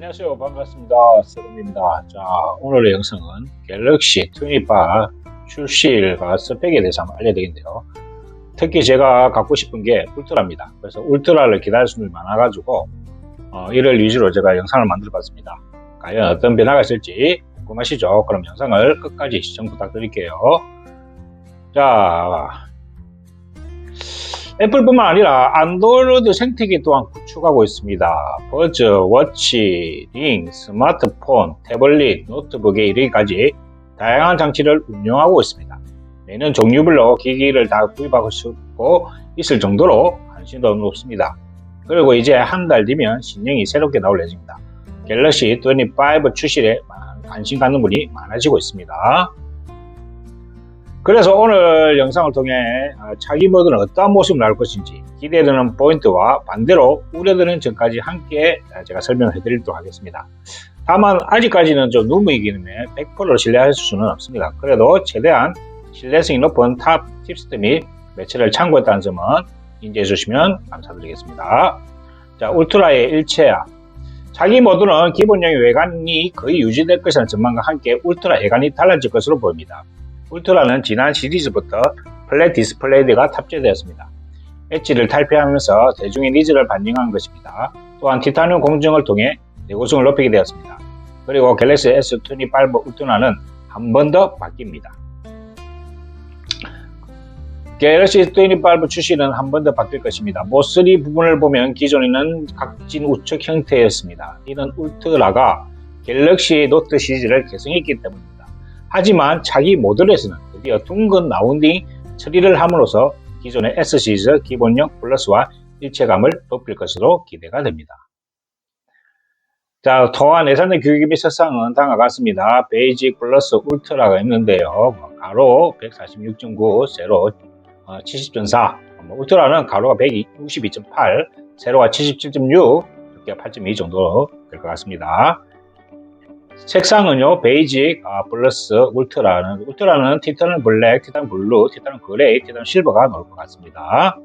안녕하세요. 반갑습니다. 세롬입니다. 자, 오늘의 영상은 갤럭시 25 출시일과 스펙에 대해서 한번 알려드리는데요. 특히 제가 갖고 싶은 게 울트라입니다. 그래서 울트라를 기다릴 수는 많아가지고 어, 이를 위주로 제가 영상을 만들어 봤습니다. 과연 어떤 변화가 있을지 궁금하시죠? 그럼 영상을 끝까지 시청 부탁드릴게요. 자, 애플뿐만 아니라 안드로이드 생태계 또한 구축하고 있습니다. 버즈, 워치, 링, 스마트폰, 태블릿, 노트북에 이르기까지 다양한 장치를 운영하고 있습니다. 매년 종류별로 기기를 다 구입하고 싶고 있을 정도로 관심도 높습니다. 그리고 이제 한 달 뒤면 신형이 새롭게 나올 예정입니다. 갤럭시 25 출시에 관심 갖는 분이 많아지고 있습니다. 그래서 오늘 영상을 통해 어, 차기 모드는 어떠한 모습을 나올 것인지 기대되는 포인트와 반대로 우려되는 점까지 함께 제가 설명을 해드리도록 하겠습니다. 다만 아직까지는 좀 누무이기 때문에 100% 신뢰할 수는 없습니다. 그래도 최대한 신뢰성이 높은 탑 팁스트 및 매체를 참고했다는 점은 인지해 주시면 감사드리겠습니다. 자, 울트라의 일체화 자기 모드는 기본형의 외관이 거의 유지될 것이라는 전망과 함께 울트라 외관이 달라질 것으로 보입니다. 울트라는 지난 시리즈부터 플랫 디스플레이가 탑재되었습니다. 엣지를 탈피하면서 대중의 니즈를 반영한 것입니다. 또한 티타늄 공정을 통해 내구성을 높이게 되었습니다. 그리고 갤럭시 S25 울트라는 한 번 더 바뀝니다. 갤럭시 S25 출시는 한 번 더 바뀔 것입니다. 모서리 부분을 보면 기존에는 각진 우측 형태였습니다. 이는 울트라가 갤럭시 노트 시리즈를 개성했기 때문입니다. 하지만 차기 모델에서는 드디어 둥근 라운딩 처리를 함으로써 기존의 S 시리즈 기본형 플러스와 일체감을 높일 것으로 기대가 됩니다. 자, 토와 내산의 규격의 및 색상은 다음과 같습니다. 베이직 플러스 울트라가 있는데요. 뭐 가로 146.9, 세로 70.4, 뭐 울트라는 가로가 162.8, 세로가 77.6, 두께가 8.2 정도 될 것 같습니다. 색상은요, 베이직, 아, 플러스, 울트라는, 울트라는 티타늄 블랙, 티타늄 블루, 티타늄 그레이, 티타늄 실버가 나올 것 같습니다.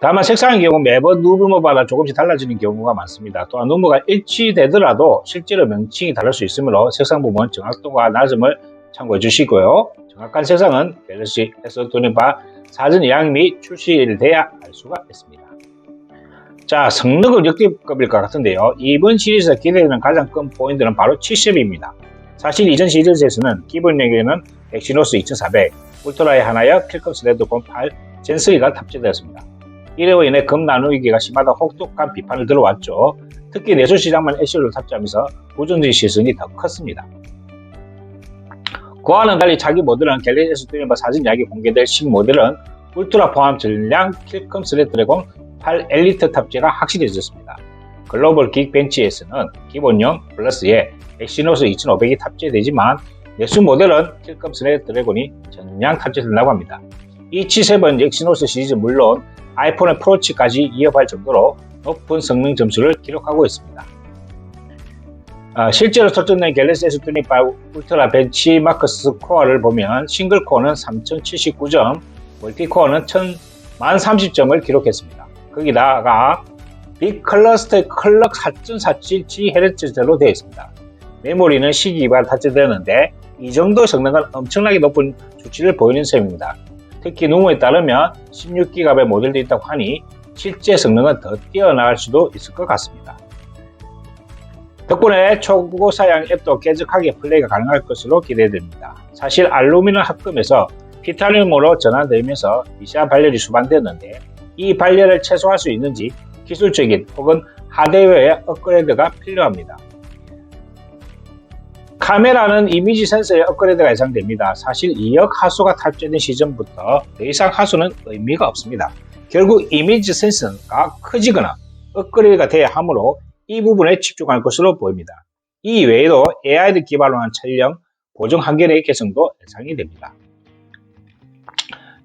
다만 색상의 경우 매번 누브모마다 조금씩 달라지는 경우가 많습니다. 또한 누브가 일치되더라도 실제로 명칭이 다를 수 있으므로 색상 부분 정확도가 낮음을 참고해 주시고요. 정확한 색상은 갤럭시 S25 사전 예약 및 출시돼야 알 수가 있습니다. 자, 성능은 역대급일 것 같은데요. 이번 시리즈에서 기대되는 가장 큰 포인트는 바로 70입니다. 사실 이전 시리즈에서는 기본력에는 엑시노스 2400, 울트라의 하나여 킬컴 스레드폰 8, 젠3가 탑재되었습니다. 이로 인해 금 나누기가 심하다 혹독한 비판을 들어왔죠. 특히 내수 시장만 애쉬를 탑재하면서 보존적인 시선이 더 컸습니다. 그와는 달리 자기 모델은 갤럭시 S25 사진 이야기 공개될 신모델은 울트라 포함 전량 킬컴 스레드래곤 8 엘리트 탑재가 확실해졌습니다. 글로벌 긱벤치에서는 기본형 플러스에 엑시노스 2500이 탑재되지만 내수 모델은 킬컴 스냅 드래곤이 전량 탑재된다고 합니다. 이 G7 엑시노스 시리즈 물론 아이폰 프로치까지 이어갈 정도로 높은 성능 점수를 기록하고 있습니다. 아, 실제로 설정된 갤럭시 S25 울트라 벤치마크 스코어를 보면 싱글 코어는 3079점, 멀티 코어는 1030점을 기록했습니다. 거기다가 빅 클러스터 클럭 4.47GHz로 되어 있습니다. 메모리는 12기가 탑재되는데 이 정도 성능은 엄청나게 높은 수치를 보이는 셈입니다. 특히 누모에 따르면 16기가의 모델도 있다고 하니 실제 성능은 더 뛰어나갈 수도 있을 것 같습니다. 덕분에 초고 사양 앱도 깨끗하게 플레이가 가능할 것으로 기대됩니다. 사실 알루미늄 합금에서 티타늄으로 전환되면서 미세한 발열이 수반되었는데 이 발열을 최소화할 수 있는지 기술적인 혹은 하드웨어의 업그레이드가 필요합니다. 카메라는 이미지 센서의 업그레이드가 예상됩니다. 사실 2억 하수가 탑재된 시점부터 더 이상 하수는 의미가 없습니다. 결국 이미지 센서가 커지거나 업그레이드가 돼야 하므로 이 부분에 집중할 것으로 보입니다. 이 외에도 AI를 기반으로 한 촬영, 보정 한결의 개성도 예상이 됩니다.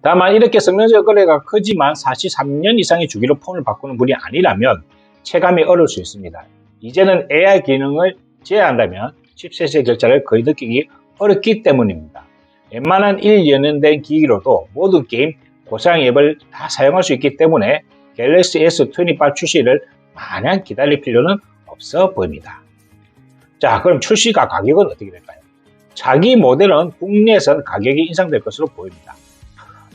다만 이렇게 성능적 거래가 크지만 사실 3년 이상의 주기로 폰을 바꾸는 분이 아니라면 체감이 어려울 수 있습니다. 이제는 AI 기능을 제외한다면 칩셋의 결자를 거의 느끼기 어렵기 때문입니다. 웬만한 1, 연연된 기기로도 모든 게임 고사양 앱을 다 사용할 수 있기 때문에 갤럭시 S25 출시를 마냥 기다릴 필요는 없어 보입니다. 자, 그럼 출시가 가격은 어떻게 될까요? 차기 모델은 국내에선 가격이 인상될 것으로 보입니다.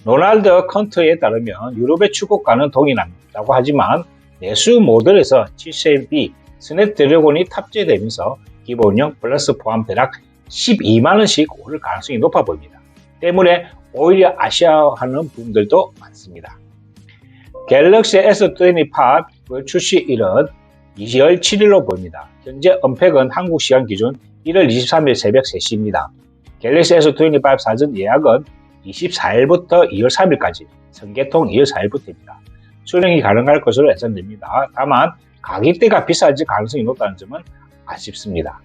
로날드 컨트에 따르면 유럽의 출고가는 동일하다고 하지만 내수 모델에서 7세대 스냅 드래곤이 탑재되면서 기본형 플러스 포함 대략 12만원씩 오를 가능성이 높아 보입니다. 때문에 오히려 아쉬워하는 분들도 많습니다. 갤럭시 S25 출시일은 2월 7일로 보입니다. 현재 언팩은 한국 시간 기준 1월 23일 새벽 3시입니다. 갤럭시 S25 사전 예약은 24일부터 2월 3일까지, 선개통 2월 4일부터입니다. 수령이 가능할 것으로 예상됩니다. 다만 가격대가 비쌀지 가능성이 높다는 점은 아쉽습니다.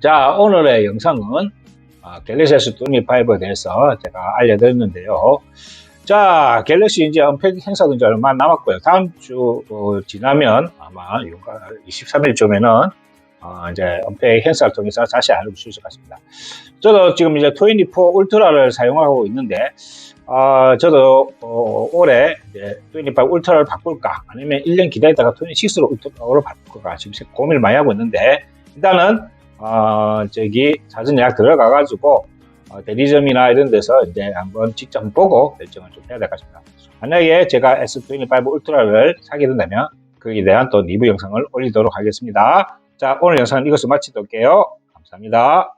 자, 오늘의 영상은 아, 갤럭시 S25에 대해서 제가 알려드렸는데요. 자, 갤럭시 이제 언팩 행사도 이제 얼마 안 남았고요. 다음 주 어, 지나면 아마 23일쯤에는 어, 이제 언팩 행사를 통해서 다시 알아볼 수 같습니다. 저도 지금 이제 24 울트라를 사용하고 있는데, 어, 저도 어, 올해 이제 25 울트라를 바꿀까 아니면 1년 기다리다가 26로 울트라로 바꿀까 지금 고민을 많이 하고 있는데 일단은 어, 저기 사전 예약 들어가가지고 어, 대리점이나 이런 데서 이제 한번 직접 보고 결정을 좀 해야 될 것 같습니다. 만약에 제가 S25 울트라를 사게 된다면 거기에 대한 또 리뷰 영상을 올리도록 하겠습니다. 자, 오늘 영상은 이것을 마치도록 할게요. 감사합니다.